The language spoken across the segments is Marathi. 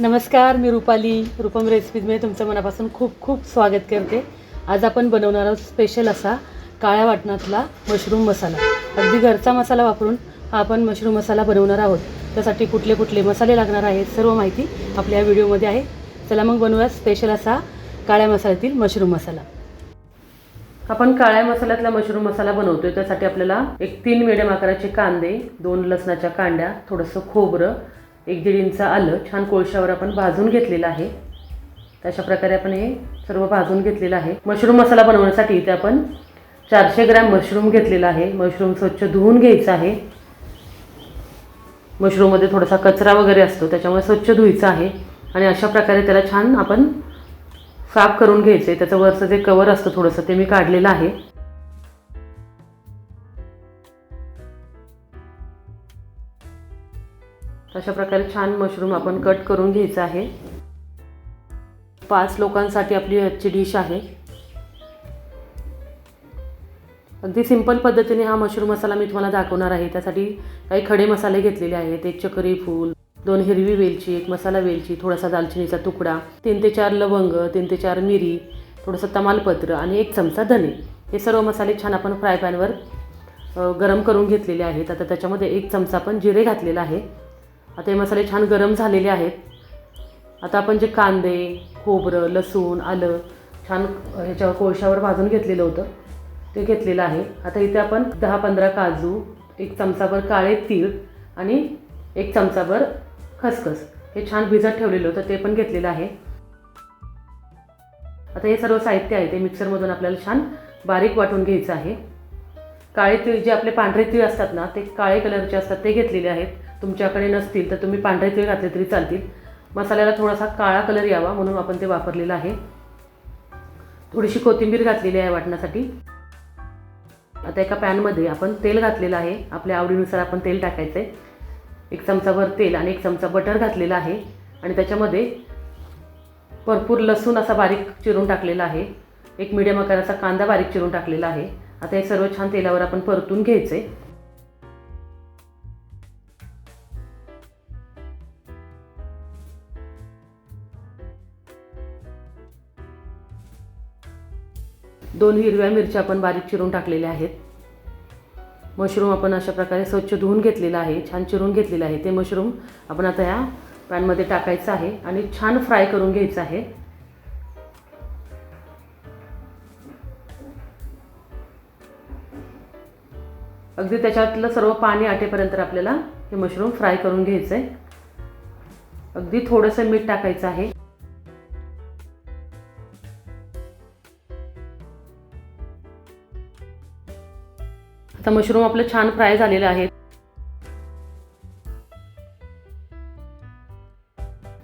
नमस्कार मी रुपाली रुपम रेसिपीजमध्ये तुमचं मनापासून खूप खूप स्वागत करते. आज आपण बनवणार आहोत स्पेशल असा काळ्या वाटणातला मशरूम मसाला. अगदी घरचा मसाला वापरून हा आपण मशरूम मसाला बनवणार आहोत. त्यासाठी कुठले कुठले मसाले लागणार आहेत सर्व माहिती आपल्या या व्हिडिओमध्ये आहे. चला मग बनवूया स्पेशल असा काळ्या मसाल्यातील मशरूम मसाला. आपण काळ्या मसाल्यातला मशरूम मसाला बनवतोय. त्यासाठी आपल्याला एक तीन मिडियम आकाराचे कांदे दोन लसणाच्या कांड्या थोडंसं खोबरं एक दीड इंच आलं छान कोळशावर आपण भाजून घेतलेलं आहे. अशा प्रकारे आपण हे सर्व भाजून घेतलेलं आहे. मशरूम मसाला बनवण्यासाठी इथे आपण चारशे ग्रॅम मशरूम घेतलेला आहे. मशरूम स्वच्छ धुवून घ्यायचं आहे. मशरूममध्ये थोडासा कचरा वगैरे असतो त्याच्यामुळे स्वच्छ धुवायचं आहे. आणि अशा प्रकारे त्याला छान आपण साफ करून घ्यायचं आहे. त्याचं वरचं जे कवर असतं थोडंसं ते मी काढलेलं आहे. अशा प्रकारे छान मशरूम आपण कट करून घ्यायचं आहे. पाच लोकांसाठी आपली आजची डिश आहे. अगदी सिंपल पद्धतीने हा मशरूम मसाला मी तुम्हाला दाखवणार आहे. त्यासाठी काही खडे मसाले घेतलेले आहेत. एक चक्री फूल दोन हिरवी वेलची एक मसाला वेलची थोडासा दालचिनीचा तुकडा तीन ते चार लवंग तीन ते चार मिरी थोडंसं तमालपत्र आणि एक चमचा धने. हे सर्व मसाले छान आपण फ्राय पॅनवर गरम करून घेतलेले आहेत. आता त्याच्यामध्ये एक चमचा आपण जिरे घातलेला आहे. आता हे मसाले छान गरम झालेले आहेत. आता आपण जे कांदे खोबरं लसूण आलं छान ह्याच्यावर कोळशावर भाजून घेतलेलं होतं. ते घेतलेलं आहे. आता इथे आपण दहा पंधरा काजू एक चमचाभर काळे तीळ आणि एक चमचाभर खसखस हे छान भिजत ठेवलेलं होतं ते पण घेतलेलं आहे. आता हे सर्व साहित्य आहे ते मिक्सरमधून आपल्याला छान बारीक वाटून घ्यायचं आहे. काळे तीळ जे आपले पांढरे तीळ असतात ना ते काळे कलरचे असतात ते घेतलेले आहेत. तुमच्याकडे नसतील तर तुम्ही पांढरे तीळ घातले तरी चालतील. मसाल्याला थोडासा काळा कलर यावा म्हणून आपण ते वापरलेलं आहे. थोडीशी कोथिंबीर घातलेली आहे वाटण्यासाठी. आता एका पॅनमध्ये आपण तेल घातलेलं आहे. आपल्या आवडीनुसार आपण तेल टाकायचं आहे एक चमचाभर तेल आणि एक चमचा बटर घातलेला आहे. आणि त्याच्यामध्ये भरपूर लसूण असा बारीक चिरून टाकलेला आहे. एक मिडियम आकाराचा कांदा बारीक चिरून टाकलेला आहे. आता हे सर्व छान तेलावर आपण परतून घ्यायचं आहे दोन हिरव्या मिरच्या आपण बारीक चिरून टाकलेल्या आहेत. मशरूम आपण अशा प्रकारे स्वच्छ धुवून घेतलेलं आहे छान चिरून घेतलेलं आहे. ते मशरूम आपण आता या पॅनमध्ये टाकायचं आहे आणि छान फ्राय करून घ्यायचं आहे. अगदी त्याच्यातलं सर्व पाणी आटेपर्यंत आपल्याला हे मशरूम फ्राय करून घ्यायचं आहे अगदी थोडंसं मीठ टाकायचं आहे. आता मशरूम आपलं छान फ्राय झालेलं आहे.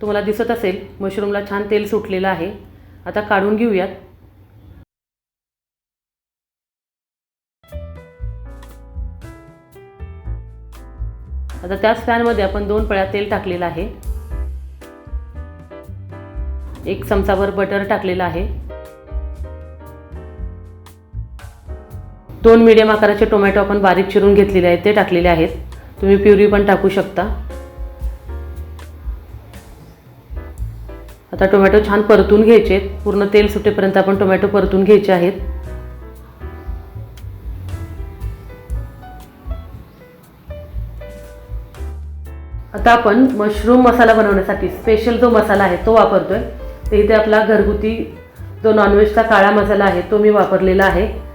तुम्हाला दिसत असेल मशरूमला छान तेल सुटलेलं आहे. आता काढून घेऊयात. आता त्याच पॅनमध्ये आपण दोन पळ्या तेल टाकलेलं आहे. एक चमचाभर बटर टाकलेलं आहे. दोन मिडियम आकाराचे टोमॅटो आपण बारीक चिरून घेतलेले आहेत ते टाकलेले आहेत. तुम्ही प्युरी पण टाकू शकता. आता टोमॅटो छान परतून घ्यायचे पूर्ण तेल सुटेपर्यंत आपण टोमॅटो परतून घ्यायचे आहेत. आता आपण मशरूम मसाला बनवण्यासाठी स्पेशल जो मसाला आहे तो वापरतोय. ते इथे आपला घरगुती जो नॉनव्हेजचा काळा मसाला आहे तो मी वापरलेला आहे.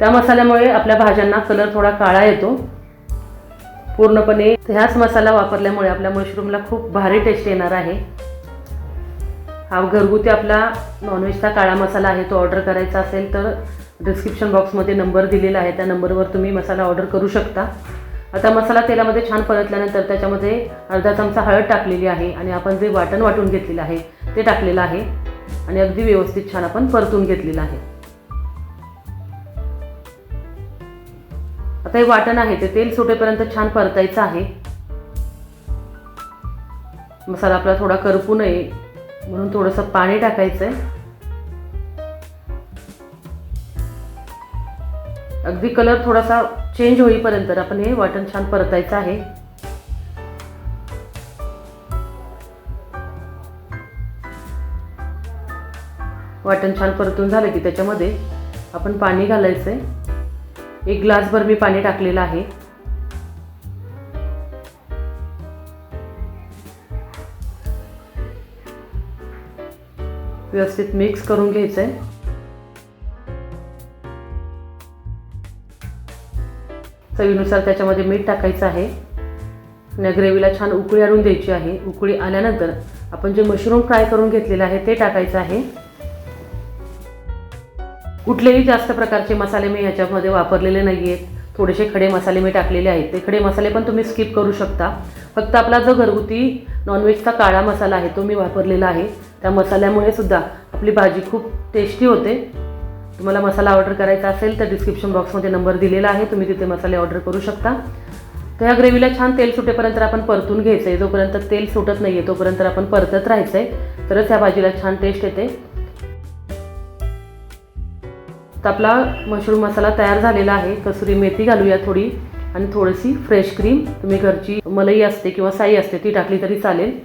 त्या मसाल्यामुळे आपल्या भाज्यांना कलर थोडा काळा येतो. पूर्णपणे ह्याच मसाला वापरल्यामुळे आपल्या मशरूमला खूप भारी टेस्ट येणार आहे. हा घरगुती आपला नॉनव्हेजचा काळा मसाला आहे तो ऑर्डर करायचा असेल तर डिस्क्रिप्शन बॉक्समध्ये नंबर दिलेला आहे. त्या नंबरवर तुम्ही मसाला ऑर्डर करू शकता. आता मसाला तेलामध्ये छान परतल्यानंतर त्याच्यामध्ये अर्धा चमचा हळद टाकलेली आहे आणि आपण जे वाटण वाटून घेतलेलं आहे ते टाकलेलं आहे. आणि अगदी व्यवस्थित छान आपण परतून घेतलेलं आहे. आता हे वाटण आहे ते तेल सुटेपर्यंत छान परतायचं आहे. मसाला आपला थोडा करपू नये म्हणून थोडंसं पाणी टाकायचं आहे अगदी कलर थोडासा चेंज होईपर्यंत आपण हे वाटण छान परतायचं आहे. वाटण छान परतून झालं की त्याच्यामध्ये आपण पाणी घालायचं आहे एक ग्लासभर मी पाणी टाकलेलं आहे. व्यवस्थित मिक्स करून घ्यायचं आहे चवीनुसार त्याच्यामध्ये मीठ टाकायचं आहे. आणि ग्रेव्हीला छान उकळी आणून द्यायची आहे. उकळी आल्यानंतर आपण जे मशरूम फ्राय करून घेतलेलं आहे ते टाकायचं आहे. कुठलेही जास्त प्रकारचे मसाले मी ह्याच्यामध्ये वापरलेले नाही आहेत थोडेसे खडे मसाले मी टाकलेले आहेत. ते खडे मसाले पण तुम्ही स्किप करू शकता. फक्त आपला जो घरगुती नॉनव्हेजचा काळा मसाला आहे तो मी वापरलेला आहे. त्या मसाल्यामुळे सुद्धा आपली भाजी खूप टेस्टी होते. तुम्हाला मसाला ऑर्डर करायचा असेल तर डिस्क्रिप्शन बॉक्समध्ये नंबर दिलेला आहे. तुम्ही तिथे मसाले ऑर्डर करू शकता. तर ह्या ग्रेव्हीला छान तेल सुटेपर्यंत आपण परतून घ्यायचं आहे जोपर्यंत तेल सुटत नाही आहे तोपर्यंत आपण परतत राहायचं आहे तरच ह्या भाजीला छान टेस्ट येते. तर आपला मशरूम मसाला तयार झालेला आहे. कसुरी मेथी घालूया थोडी आणि थोडीशी फ्रेश क्रीम तुम्ही घरची मलई असते किंवा साई असते ती टाकली तरी चालेल.